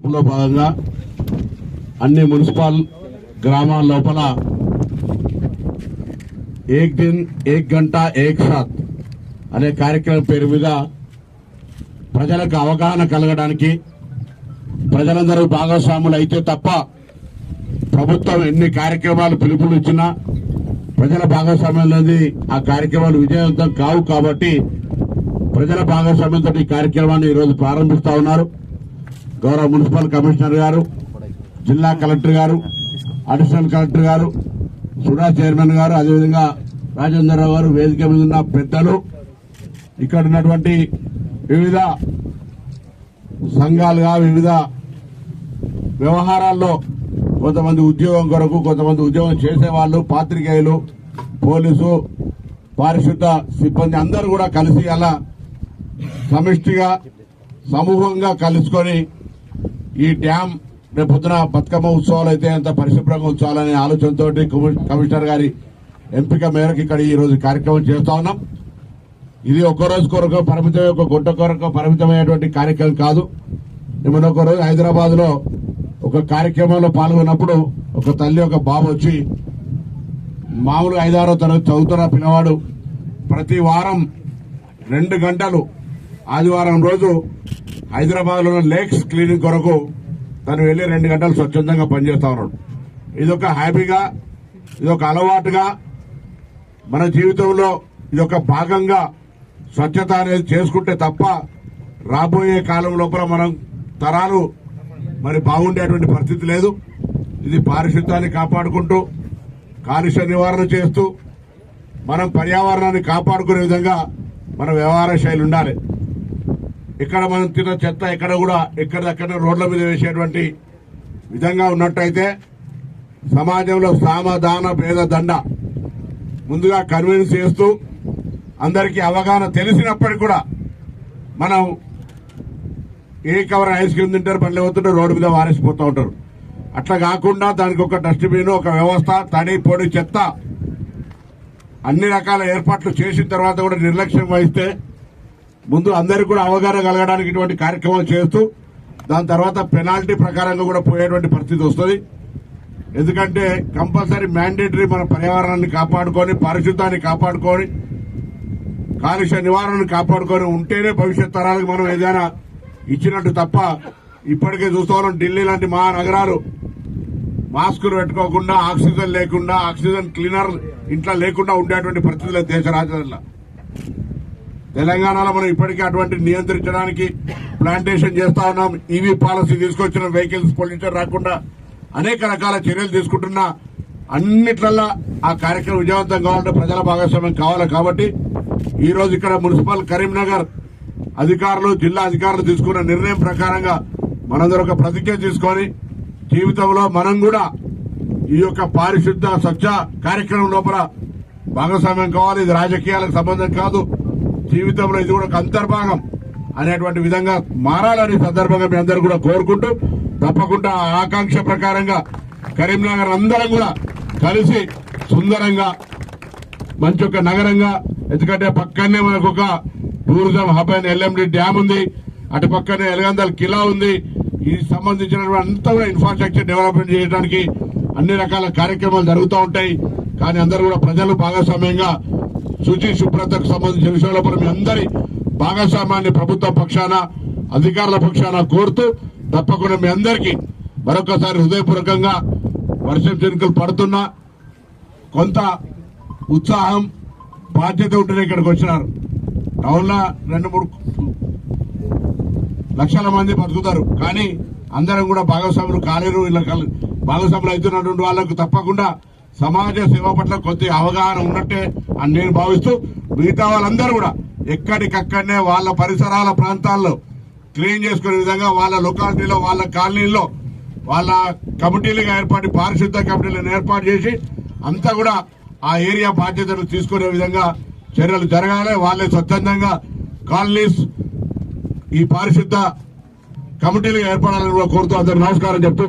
లో భాగంగా అన్ని మున్సిపల్ గ్రామాల లోపల ఏక్ దిన్ ఏక్ గంట ఏక్ సాత్ అనే కార్యక్రమం పేరు మీద ప్రజలకు అవగాహన కలగడానికి ప్రజలందరూ భాగస్వాములు అయితే తప్ప ప్రభుత్వం ఎన్ని కార్యక్రమాలు పిలుపులు ఇచ్చినా ప్రజల భాగస్వామ్యం అనేది ఆ కార్యక్రమాలు విజయవంతం కావు కాబట్టి ప్రజల భాగస్వామ్యంతో ఈ కార్యక్రమాన్ని ఈరోజు ప్రారంభిస్తా ఉన్నారు. గౌరవ మున్సిపల్ కమిషనర్ గారు జిల్లా కలెక్టర్ గారు అడిషనల్ కలెక్టర్ గారు సుడా చైర్మన్ గారు అదేవిధంగా రాజేంద్రరావు గారు వేదిక మీద ఉన్న పెద్దలు ఇక్కడ ఉన్నటువంటి వివిధ సంఘాలుగా వివిధ వ్యవహారాల్లో కొంతమంది ఉద్యోగం కొరకు కొంతమంది ఉద్యోగం చేసేవాళ్ళు పాత్రికేయులు పోలీసు పారిశుద్ధ సిబ్బంది అందరూ కూడా కలిసి అలా సమిష్టిగా సమూహంగా కలుసుకొని ఈ డ్యామ్ రేపు పొద్దున బతుకమ్మ ఉత్సవాలు అయితే ఎంత పరిశుభ్రంగా ఉంచాలనే ఆలోచనతో కమిషనర్ గారి ఎంపిక మేరకు ఇక్కడ ఈ రోజు కార్యక్రమం చేస్తా ఉన్నాం. ఇది ఒక్క రోజు కొరకు పరిమితం ఒక గుంట కొరకు పరిమితమైనటువంటి కార్యక్రమం కాదు. నిన్న ఒక రోజు హైదరాబాద్లో ఒక కార్యక్రమంలో పాల్గొన్నప్పుడు ఒక తల్లి ఒక బాబు వచ్చి మామూలుగా ఐదారో తరగతి చదువుతున్న పిల్లవాడు ప్రతి వారం రెండు గంటలు ఆదివారం రోజు హైదరాబాద్లో లేక్స్ క్లీనింగ్ కొరకు తను వెళ్ళి రెండు గంటలు స్వచ్ఛందంగా పనిచేస్తా ఉన్నాడు. ఇదొక హ్యాపీగా ఇదొక అలవాటుగా మన జీవితంలో ఇదొక భాగంగా స్వచ్ఛత అనేది చేసుకుంటే తప్ప రాబోయే కాలం లోపల మనం తరాలు మరి బాగుండేటువంటి పరిస్థితి లేదు. ఇది పారిశుద్ధ్యాన్ని కాపాడుకుంటూ కాలుష్య నివారణ చేస్తూ మనం పర్యావరణాన్ని కాపాడుకునే విధంగా మన వ్యవహార శైలి ఉండాలి. ఇక్కడ మనం తిన్న చెత్త ఎక్కడ కూడా ఎక్కడక్కడ రోడ్ల మీద వేసేటువంటి విధంగా ఉన్నట్టయితే సమాజంలో సామధాన భేద దండ ముందుగా కన్విన్స్ చేస్తూ అందరికీ అవగాహన తెలిసినప్పటికీ కూడా మనం ఏ కవర్ ఐస్ క్రీమ్ తింటారు బండ్లు పోతుంటే రోడ్డు మీద వారేసిపోతూ ఉంటారు. అట్లా కాకుండా దానికి ఒక డస్ట్బిన్ ఒక వ్యవస్థ తడి పొడి చెత్త అన్ని రకాల ఏర్పాట్లు చేసిన తర్వాత కూడా నిర్లక్ష్యం వహిస్తే ముందు అందరికీ కూడా అవగాహన కలగడానికి ఇటువంటి కార్యక్రమం చేస్తూ దాని తర్వాత పెనాల్టీ ప్రకారంగా కూడా పోయేటువంటి పరిస్థితి వస్తుంది. ఎందుకంటే కంపల్సరీ మ్యాండేటరీ మన పర్యావరణాన్ని కాపాడుకొని పరిశుద్ధాన్ని కాపాడుకొని కాలుష్య నివారణను కాపాడుకొని ఉంటేనే భవిష్యత్ తరాలకు మనం ఏదైనా ఇచ్చినట్టు తప్ప ఇప్పటికే చూస్తాం ఢిల్లీ లాంటి మహానగరాలు మాస్కులు పెట్టుకోకుండా ఆక్సిజన్ లేకుండా ఆక్సిజన్ క్లీనర్ ఇంట్లో లేకుండా ఉండేటువంటి పరిస్థితులు దేశ రాజధానిలో. తెలంగాణలో మనం ఇప్పటికే అటువంటి నియంత్రించడానికి ప్లాంటేషన్ చేస్తా ఉన్నాం. ఈవీ పాలసీ తీసుకొచ్చిన వెహికల్స్ పొల్యూషన్ రాకుండా అనేక రకాల చర్యలు తీసుకుంటున్నా. అన్నిట్లల్లా ఆ కార్యక్రమం విజయవంతం కావాలంటే ప్రజల భాగస్వామ్యం కావాలి కాబట్టి ఈ రోజు ఇక్కడ మున్సిపల్ కరీంనగర్ అధికారులు జిల్లా అధికారులు తీసుకున్న నిర్ణయం ప్రకారంగా మనందరూ ఒక ప్రతిజ్ఞ తీసుకొని జీవితంలో మనం కూడా ఈ యొక్క పారిశుద్ధ స్వచ్ఛ కార్యక్రమం లోపల భాగస్వామ్యం కావాలి. ఇది రాజకీయాలకు సంబంధం కాదు. జీవితంలో ఇది కూడా ఒక అంతర్భాగం అనేటువంటి విధంగా మారాలని సందర్భంగా మీ అందరూ కూడా కోరుకుంటూ తప్పకుండా ఆ ఆకాంక్ష ప్రకారంగా కరీంనగర్ అందరం కూడా కలిసి సుందరంగా మంచి ఒక నగరంగా ఎందుకంటే పక్కనే మనకు ఒక టూరిజం హబ్ అయిన ఎల్ఎండి డ్యామ్ ఉంది అటు పక్కనే ఎలగందల్ కిలా ఉంది. ఈ సంబంధించినటువంటి అంతా కూడా ఇన్ఫ్రాస్ట్రక్చర్ డెవలప్మెంట్ చేయడానికి అన్ని రకాల కార్యక్రమాలు జరుగుతూ ఉంటాయి. కానీ అందరూ కూడా ప్రజలు భాగస్వామ్యంగా శుచి శుభ్రతకు సంబంధించిన విషయంలో మీ అందరి భాగస్వామ్యాన్ని ప్రభుత్వ పక్షాన అధికారుల పక్షాన కోరుతూ తప్పకుండా మీ అందరికీ మరొకసారి హృదయపూర్వకంగా వర్షం చెనుకలు పడుతున్నా కొంత ఉత్సాహం బాధ్యత ఉంటేనే ఇక్కడికి వచ్చినారు. టౌన్లో రెండు మూడు లక్షల మంది బతుకుతారు. కానీ అందరం కూడా భాగస్వాములు కాలేరు ఇలా భాగస్వాములు అవుతున్నటువంటి వాళ్ళకు తప్పకుండా సమాజ సేవ పట్ల కొద్ది అవగాహన ఉన్నట్టే అని నేను భావిస్తూ మిగతా వాళ్ళందరూ కూడా ఎక్కడికక్కడనే వాళ్ళ పరిసరాల ప్రాంతాల్లో క్లీన్ చేసుకునే విధంగా వాళ్ళ లొకాలిటీలో వాళ్ళ కాలనీలో వాళ్ళ కమిటీలుగా ఏర్పాటు పారిశుద్ధ కమిటీలను ఏర్పాటు చేసి అంతా కూడా ఆ ఏరియా బాధ్యతను తీసుకునే విధంగా చర్యలు జరగాలి. వాళ్ళే స్వచ్ఛందంగా కాలనీస్ ఈ పారిశుద్ధ కమిటీలు ఏర్పడాలని కూడా కోరుతూ అందరు నమస్కారం చెప్తూ